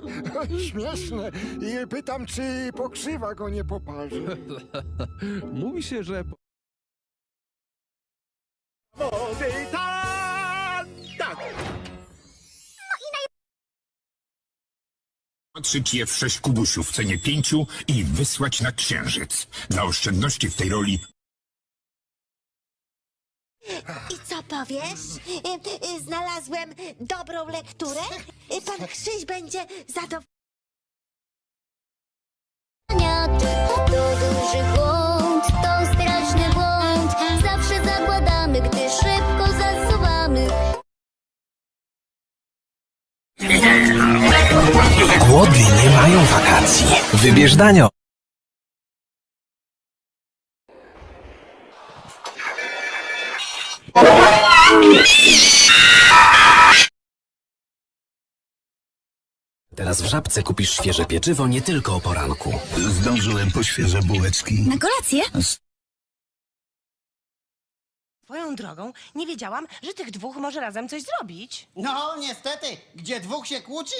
Śmieszne. I pytam, czy pokrzywa go nie poparzy. Mówi się, że Wody tak! Tak! Patrzyć je w sześć kubusiów w cenie pięciu i wysłać na księżyc. Dla oszczędności w tej roli I co powiesz? Y, y, Znalazłem dobrą lekturę? Y, Pan Krzyś będzie zadowolony. To duży błąd, to straszny błąd Zawsze zakładamy, gdy szybko zasuwamy Głodni nie mają wakacji. Wybierz danio. Teraz w Żabce kupisz świeże pieczywo nie tylko o poranku. Zdążyłem po świeże bułeczki. Na kolację? Swoją drogą, nie wiedziałam, że tych dwóch może razem coś zrobić. No, niestety, gdzie dwóch się kłóci,